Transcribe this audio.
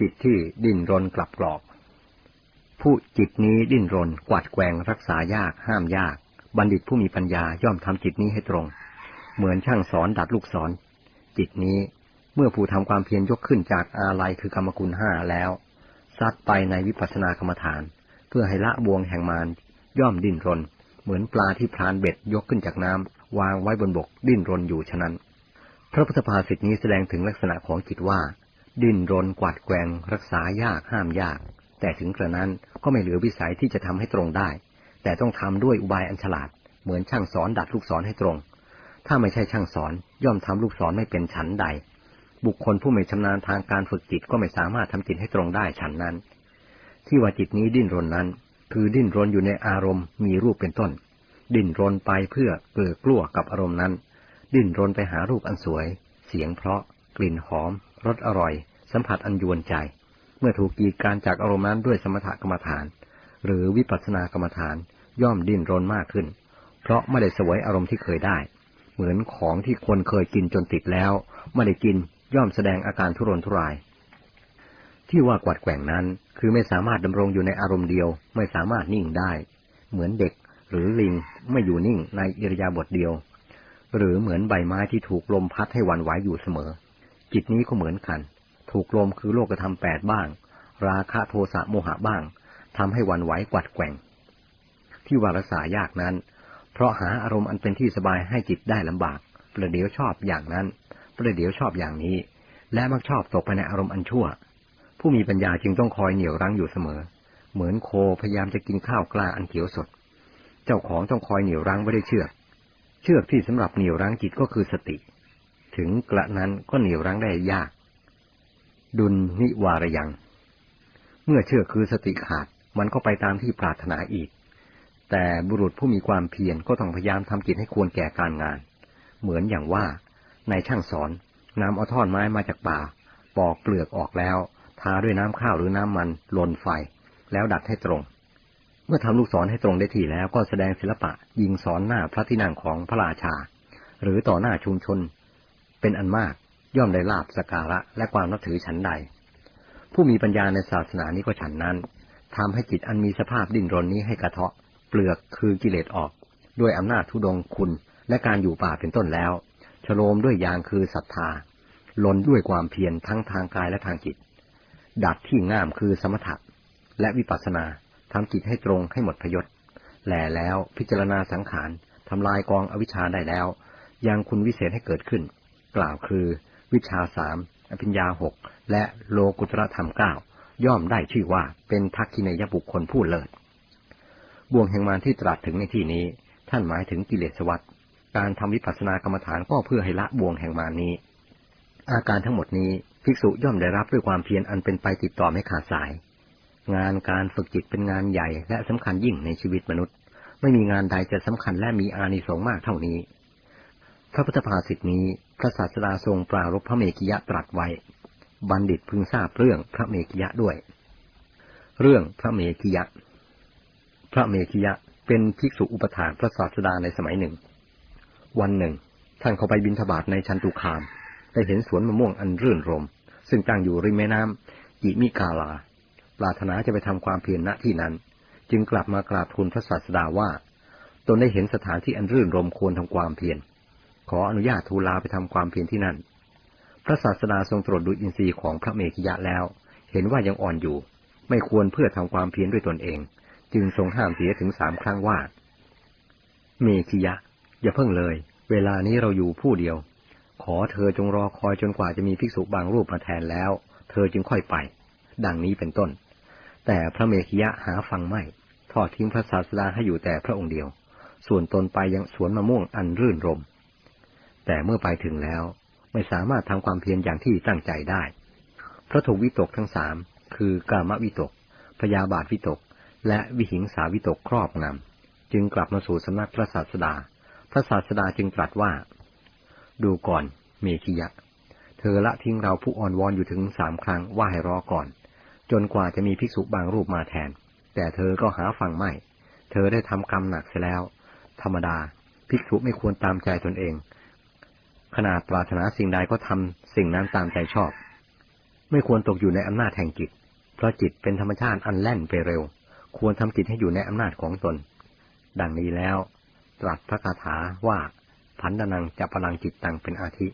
จิตที่ดิ้นรนกลับกรอก ผู้จิตนี้ดิ้นรนกวาดแกว่งรักษายากห้ามยาก บัณฑิตผู้มีปัญญาย่อมทำจิตนี้ให้ตรง เหมือนช่างสอนดัดลูกศร จิตนี้เมื่อผู้ทำความเพียรยกขึ้นจากอาลัยคือกรรมคุณห้าแล้วซัดไปในวิปัสสนากรรมฐาน เพื่อให้ละบวงแห่งมารย่อมดิ้นรน เหมือนปลาที่พรานเบ็ดยกขึ้นจากน้ำวางไว้บนบกดิ้นรนอยู่ฉะนั้น พระพุทธภาษิตนี้แสดงถึงลักษณะของจิตว่า ดิ้นรนกวาดแกว่งรักษายากห้ามยาก แต่ถึงกระนั้นก็ไม่เหลือวิสัยที่จะทำให้ตรงได้ แต่ต้องทำด้วยอุบายอันฉลาด เหมือนช่างสอนดัดลูกศรให้ตรง ถ้าไม่ใช่ช่างสอนย่อมทำลูกศรไม่เป็นฉันใด บุคคลผู้ไม่ชำนาญทางการฝึกจิตก็ไม่สามารถทำจิตให้ตรงได้ฉันนั้น ที่ว่าจิตนี้ดิ้นรนนั้น คือดิ้นรนอยู่ในอารมณ์มีรูปเป็นต้น ดิ้นรนไปเพื่อเกลือกลัวกับอารมณ์นั้น ดิ้นรนไปหารูปอันสวย เสียงเพราะ กลิ่นหอม รสอร่อย สัมผัสอันยวนใจ เมื่อถูกกีดการจากอารมณ์นั้นด้วยสมถกรรมฐาน หรือวิปัสสนากรรมฐานย่อมดิ้นรนมากขึ้น เพราะไม่ได้สวยอารมณ์ที่เคยได้ เหมือนของที่คนเคยกินจนติดแล้วไม่ได้กินย่อมแสดงอาการทุรนทุราย ที่ว่ากวัดแกว่งนั้น คือไม่สามารถดำรงอยู่ในอารมณ์เดียว ไม่สามารถนิ่งได้ เหมือนเด็กหรือลิงไม่อยู่นิ่งในอิริยาบถเดียว หรือเหมือนใบไม้ที่ถูกลมพัดให้วันไหวอยู่เสมอ จิตนี้ก็เหมือนกัน ถูกลมคือโลกธรรมแปดบ้าง ราคะโทสะโมหะบ้างทำให้วันไหวกวัดแกว่ง ที่วารักษายากนั้น เพราะหาอารมณ์อันเป็นที่สบายให้จิตได้ลำบาก ประเดี๋ยวชอบอย่างนั้น ประเดี๋ยวชอบอย่างนี้ และมักชอบตกไปในอารมณ์อันชั่ว ผู้มีปัญญาจึงต้องคอยเหนี่ยวรั้งอยู่เสมอ เหมือนโคพยายามจะกินข้าวกล้าอันเขียวสด เจ้าของต้องคอยเหนี่ยวรั้งไว้ด้วยเชือก เชือกที่สำหรับเหนี่ยวรั้งจิตก็คือสติ ถึงกระนั้นก็เหนี่ยวรั้งได้ยาก ดุลนิวารยัง เมื่อเชื่อคือสติขาดมันก็ไปตามที่ปรารถนาอีก แต่บุรุษผู้มีความเพียรก็ต้องพยายามทำจิตให้ควรแก่การงาน เหมือนอย่างว่าในช่างสอนนำเอาท่อนไม้มาจากป่า ปอกเปลือกออกแล้ว ทาด้วยน้ำข้าวหรือน้ำมันลนไฟ แล้วดัดให้ตรง เมื่อทำลูกศรให้ตรงได้ที่แล้วก็แสดงศิลปะยิงสอนหน้าพระที่นั่งของพระราชา หรือต่อหน้าชุมชน เป็นอันมากย่อมได้ลาบสการะและความนับถือฉันใด ผู้มีปัญญาในศาสนานี้ก็ฉันนั้นทำให้จิตอันมีสภาพดิ้นรนนี้ให้กระเทาะ เปลือกคือกิเลสออก ด้วยอำนาจทุดงคุณและการอยู่ป่าเป็นต้นแล้วฉโลมด้วยยางคือศรัทธาลนด้วยความเพียรทั้งทางกายและทางจิต ดัดที่ง่ามคือสมถะและวิปัสสนาทำจิตให้ตรงให้หมดพยศแหล่แล้วพิจารณาสังขารทำลายกองอวิชชาได้แล้วยังคุณวิเศษให้เกิดขึ้น กล่าวคือ วิชาสามอภิญญาหกและโลกุตรธรรมเก้าย่อมได้ชื่อว่าเป็นทักขินยบุคคลผู้เลิศบ่วงแห่งมารที่ตรัสถึงในที่นี้ ท่านหมายถึงกิเลสวัฏการทำวิปัสสนากรรมฐานก็เพื่อให้ละบ่วงแห่งมารนี้ อาการทั้งหมดนี้ภิกษุย่อมได้รับด้วยความเพียรอันเป็นไปติดต่อไม่ขาดสาย งานการฝึกจิตเป็นงานใหญ่และสำคัญยิ่งในชีวิตมนุษย์ ไม่มีงานใดจะสำคัญและมีอานิสงส์มากเท่านี้ ระพุทธภาษิตนี้พระศาสดาทรงปรารภพระเมกิยะตรัสไว้ บัณฑิตพึงทราบเรื่องพระเมกิยะด้วย เรื่องพระเมกิยะ พระเมกิยะเป็นภิกษุอุปถากพระศาสดาในสมัยหนึ่ง วันหนึ่ง ท่านเข้าไปบินทบาทในชันตุคาม ได้เห็นสวนมะม่วงอันรื่นรม ซึ่งตั้งอยู่ริมแม่น้ำอิมิกาลา ปรารถนาจะไปทำความเพียรณที่นั้น จึงกลับมากราบทูลพระศาสดาว่า ตนได้เห็นสถานที่อันรื่นรมควรทำความเพียร ขออนุญาตทูลลาไปทำความเพียรที่นั่น พระศาสดาทรงตรวจดูอินทรีย์ของพระเมขยะแล้ว เห็นว่ายังอ่อนอยู่ ไม่ควรเพื่อทำความเพียรด้วยตนเอง จึงทรงห้ามเสียถึงสามครั้งว่า เมขยะ อย่าเพิ่งเลย เวลานี้เราอยู่ผู้เดียว ขอเธอจงรอคอยจนกว่าจะมีภิกษุบางรูปมาแทนแล้ว เธอจึงค่อยไป ดังนี้เป็นต้น แต่พระเมขยะหาฟังไม่ทอดทิ้งพระศาสดาให้อยู่แต่พระองค์เดียว ส่วนตนไปยังสวนมะม่วงอันรื่นรม แต่เมื่อไปถึงแล้ว ไม่สามารถทำความเพียรอย่างที่ตั้งใจได้ เพราะถูกวิตกทั้งสามคือกามวิตก พยาบาทวิตก และวิหิงสาวิตกครอบงำจึงกลับมาสู่สำนักพระศาสดา พระศาสดาจึงตรัสว่า ดูก่อน เมขิยะ เธอละทิ้งเราผู้อ่อนวอนอยู่ถึงสามครั้งว่าให้รอก่อน จนกว่าจะมีภิกษุบางรูปมาแทน แต่เธอก็หาฟังไม่ เธอได้ทำกรรมหนักเสียแล้ว ธรรมดา ภิกษุไม่ควรตามใจตนเอง ขนาดปรารถนาสิ่งใดก็ทำสิ่งนั้นตามใจชอบ ไม่ควรตกอยู่ในอำนาจแห่งจิต เพราะจิตเป็นธรรมชาติอันแล่นไปเร็ว ควรทำจิตให้อยู่ในอำนาจของตน ดังนี้แล้ว ตรัสพระคาถาว่า พันดนังจะพลังจิตตังเป็นอาทิ